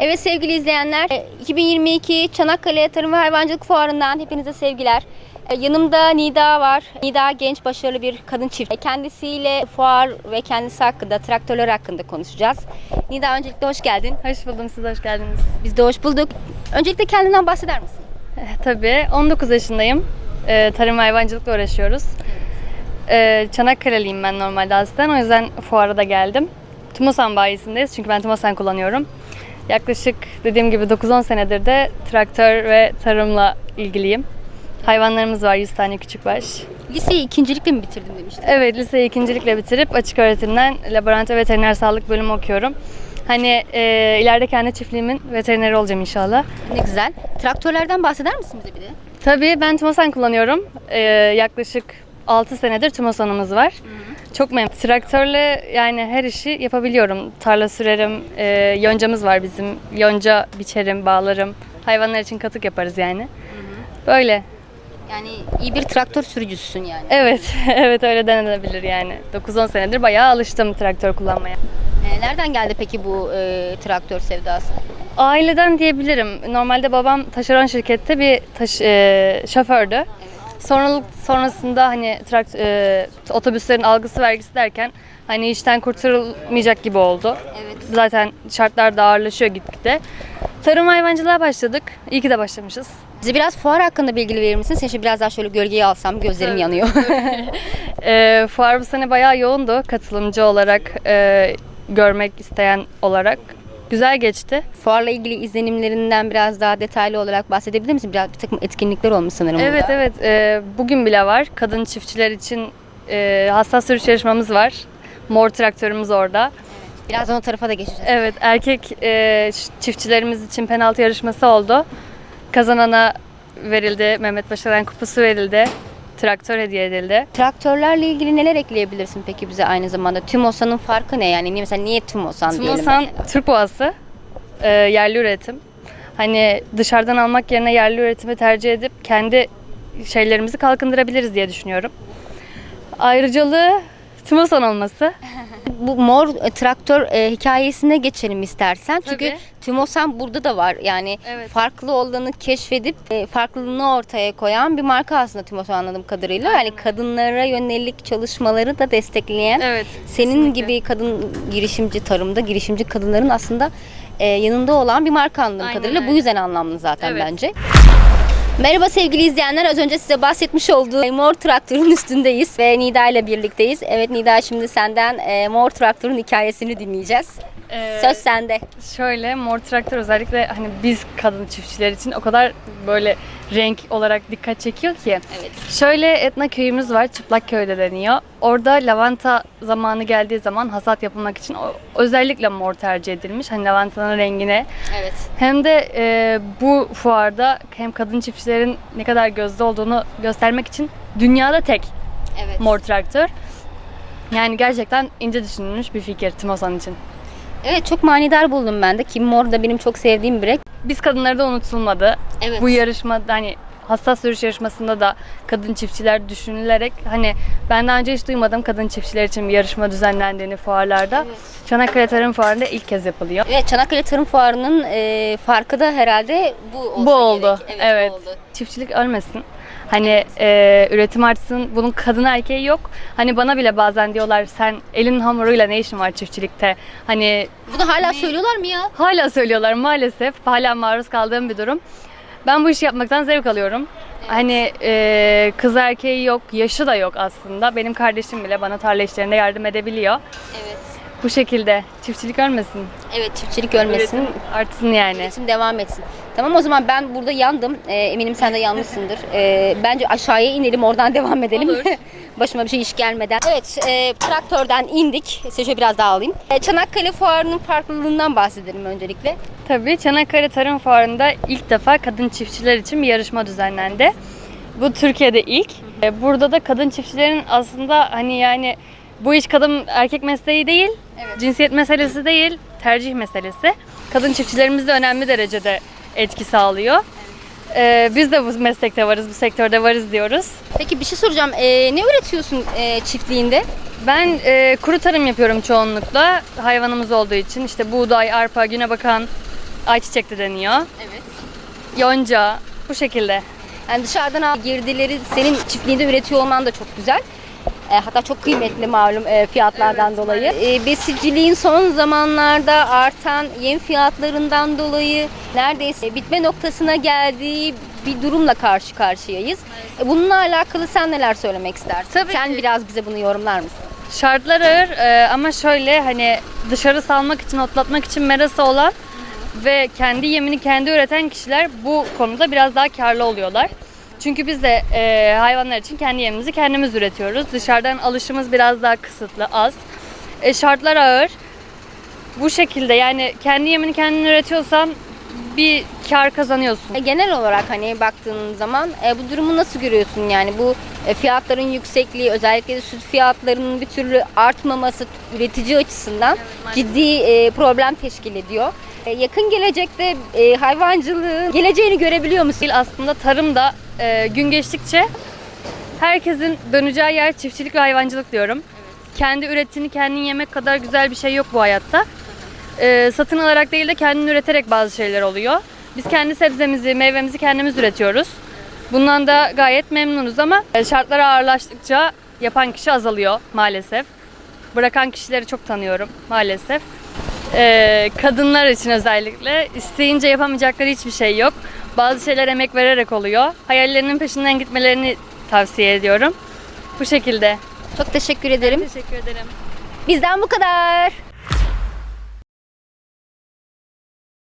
Evet sevgili izleyenler, e, 2022 Çanakkale Tarım ve Hayvancılık Fuarı'ndan hepinize sevgiler. E, Yanımda Nida var. Nida genç, başarılı bir kadın çift. E, Kendisiyle fuar ve kendisi hakkında, traktörler hakkında konuşacağız. Nida öncelikle hoş geldin. Hoş buldum, siz hoş geldiniz. Biz de hoş bulduk. Öncelikle kendinden bahseder misin? Eh, Tabii, 19 yaşındayım. Ee, tarım ve hayvancılıkla uğraşıyoruz. Çanakkale'liyim ben normalde aslen, o yüzden fuara da geldim. Tumosan bayisindeyiz çünkü ben Tumosan kullanıyorum. Yaklaşık dediğim gibi 9-10 senedir de traktör ve tarımla ilgiliyim. Hayvanlarımız var, 100 tane küçükbaş. Liseyi ikincilikle mi bitirdim demiştin? Evet, liseyi ikincilikle bitirip açık öğretimden laboratuvar veteriner sağlık bölümü okuyorum. Hani e, ileride kendi çiftliğimin veterineri olacağım inşallah. Ne güzel. Traktörlerden bahseder misin bize bir de? Tabii ben Tumosan kullanıyorum. Ee, yaklaşık 6 senedir Tumosan'ımız var. Çok memnun. Traktörle yani her işi yapabiliyorum. Tarla sürerim, e, yoncamız var bizim. Yonca biçerim, bağlarım. Hayvanlar için katık yaparız yani. Böyle. Yani iyi bir traktör sürücüsün yani. Evet, evet öyle denenebilir yani. 9-10 senedir bayağı alıştım traktör kullanmaya. E, Nereden geldi peki bu e, traktör sevdası? Aileden diyebilirim. Normalde babam taşeron şirkette bir taş, e, şofördü. Sonralık sonrasında hani trakt, e, otobüslerin algısı vergisi derken hani işten kurtarılmayacak gibi oldu. Evet. Zaten şartlar da ağırlaşıyor gitgide. Tarım hayvancılığa başladık. İyi ki de başlamışız. Bize biraz fuar hakkında bilgi verir misin? Şimdi biraz daha şöyle gölgeye alsam gözlerim Tabii. yanıyor. E, fuar bu sene bayağı yoğundu katılımcı olarak, e, görmek isteyen olarak. Güzel geçti. Fuarla ilgili izlenimlerinden biraz daha detaylı olarak bahsedebilir misin? Biraz bir takım etkinlikler olmuş sanırım Evet burada. evet E, bugün bile var. Kadın çiftçiler için e, hassas sürüş yarışmamız var. Mor traktörümüz orada. Birazdan o tarafa da geçeceğiz. Evet erkek e, çiftçilerimiz için penaltı yarışması oldu. Kazanana verildi. Mehmet Başaran kupası verildi. Traktör hediye edildi. Traktörlerle ilgili neler ekleyebilirsin peki bize aynı zamanda? Tümosan'ın farkı ne yani? Mesela niye Tümosan diyelim mesela? Türk Boğası. e, yerli üretim. Hani dışarıdan almak yerine yerli üretimi tercih edip kendi şeylerimizi kalkındırabiliriz diye düşünüyorum. Ayrıcalığı Timosan olması. Bu mor e, traktör e, hikayesine geçelim istersen. Çünkü Tabii. Tümosan burada da var. Yani Evet. farklı olanı keşfedip e, farklılığını ortaya koyan bir marka aslında Tümosan anladığım kadarıyla. Yani kadınlara yönelik çalışmaları da destekleyen Evet. Senin kesinlikle. gibi kadın girişimci tarımda girişimci kadınların aslında e, yanında olan bir marka anladığım Aynen kadarıyla. Bu öyle. yüzden anlamlı zaten Evet. bence. Merhaba sevgili izleyenler. Az önce size bahsetmiş olduğum Mor Traktör'ün üstündeyiz ve Nida ile birlikteyiz. Evet Nida şimdi senden e, Mor Traktör'ün hikayesini dinleyeceğiz. Ee, Söz sende. Şöyle mor traktör özellikle hani biz kadın çiftçiler için o kadar böyle renk olarak dikkat çekiyor ki. Evet. Şöyle Etna köyümüz var. Çıplak köyde deniyor. Orada lavanta zamanı geldiği zaman hasat yapılmak için o- özellikle mor tercih edilmiş. Hani lavantanın rengine. Evet. Hem de e, bu fuarda hem kadın çiftçilerin ne kadar gözde olduğunu göstermek için dünyada tek Evet. mor traktör. Yani gerçekten ince düşünülmüş bir fikir Timosan için. Evet çok manidar buldum ben de. Kim Mor da benim çok sevdiğim bir renk. Biz kadınları da unutulmadı. Evet. Bu yarışmada hani hassas sürüş yarışmasında da kadın çiftçiler düşünülerek hani ben daha önce hiç duymadım kadın çiftçiler için bir yarışma düzenlendiğini fuarlarda. Evet. Çanakkale Tarım Fuarı'nda ilk kez yapılıyor. Evet Çanakkale Tarım Fuarı'nın e, farkı da herhalde bu olsa bu oldu. gerek. Evet. bu oldu. Çiftçilik ölmesin. Hani e, üretim artsın. Bunun kadın erkeği yok. Hani bana bile bazen diyorlar sen elin hamuruyla ne işin var çiftçilikte? Hani Bunu hala söylüyorlar mı ya? Hala söylüyorlar maalesef. Hala maruz kaldığım bir durum. Ben bu işi yapmaktan zevk alıyorum. Hani e, kız erkeği yok, yaşı da yok aslında. Benim kardeşim bile bana tarla işlerinde yardım edebiliyor. Evet. Bu şekilde çiftçilik ölmesin. Evet çiftçilik ölmesin. Üretim artsın yani. Üretim devam etsin. Tamam o zaman ben burada yandım. Ee, eminim sen de yanmışsındır. Ee, bence aşağıya inelim oradan devam edelim. Olur. Başıma bir şey iş gelmeden. Evet e, traktörden indik. Size biraz daha alayım. E, Çanakkale Fuarı'nın farklılığından bahsedelim öncelikle. Tabii Çanakkale Tarım Fuarı'nda ilk defa kadın çiftçiler için bir yarışma düzenlendi. Bu Türkiye'de ilk. E, Burada da kadın çiftçilerin aslında hani yani bu iş kadın erkek mesleği değil, Evet. cinsiyet meselesi değil, tercih meselesi. Kadın çiftçilerimiz de önemli derecede etki sağlıyor. E, biz de bu meslekte varız, bu sektörde varız diyoruz. Peki bir şey soracağım. E, ne üretiyorsun e, çiftliğinde? Ben e, kuru tarım yapıyorum çoğunlukla hayvanımız olduğu için. İşte buğday, arpa, günebakan, ayçiçek de deniyor. Evet. Yonca bu şekilde. Yani dışarıdan al girdileri senin çiftliğinde üretiyor olman da çok güzel. E, hatta çok kıymetli malum e, fiyatlardan dolayı. E, besiciliğin son zamanlarda artan yem fiyatlarından dolayı neredeyse bitme noktasına geldiği bir durumla karşı karşıyayız. E, bununla alakalı sen neler söylemek istersin? Tabii sen ki. biraz bize bunu yorumlar mısın? Şartlar ağır e, ama şöyle hani dışarı salmak için, otlatmak için merası olan ve kendi yemini kendi üreten kişiler bu konuda biraz daha karlı oluyorlar. Çünkü biz de e, hayvanlar için kendi yemimizi kendimiz üretiyoruz. Dışarıdan alışımız biraz daha kısıtlı, az. E, şartlar ağır. Bu şekilde yani kendi yemini kendin üretiyorsan bir kar kazanıyorsun. E, genel olarak hani baktığın zaman e, bu durumu nasıl görüyorsun yani bu e, fiyatların yüksekliği özellikle de süt fiyatlarının bir türlü artmaması üretici açısından ciddi e, problem teşkil ediyor. E, yakın gelecekte e, hayvancılığın geleceğini görebiliyor musun? aslında tarım da e, gün geçtikçe herkesin döneceği yer çiftçilik ve hayvancılık diyorum. Kendi ürettiğini kendin yemek kadar güzel bir şey yok bu hayatta. E, satın alarak değil de kendin üreterek bazı şeyler oluyor. Biz kendi sebzemizi, meyvemizi kendimiz üretiyoruz. Bundan da gayet memnunuz ama şartlar ağırlaştıkça yapan kişi azalıyor maalesef. Bırakan kişileri çok tanıyorum maalesef. Ee, kadınlar için özellikle isteyince yapamayacakları hiçbir şey yok. Bazı şeyler emek vererek oluyor. Hayallerinin peşinden gitmelerini tavsiye ediyorum. Bu şekilde. Çok teşekkür ederim. Teşekkür ederim. Bizden bu kadar.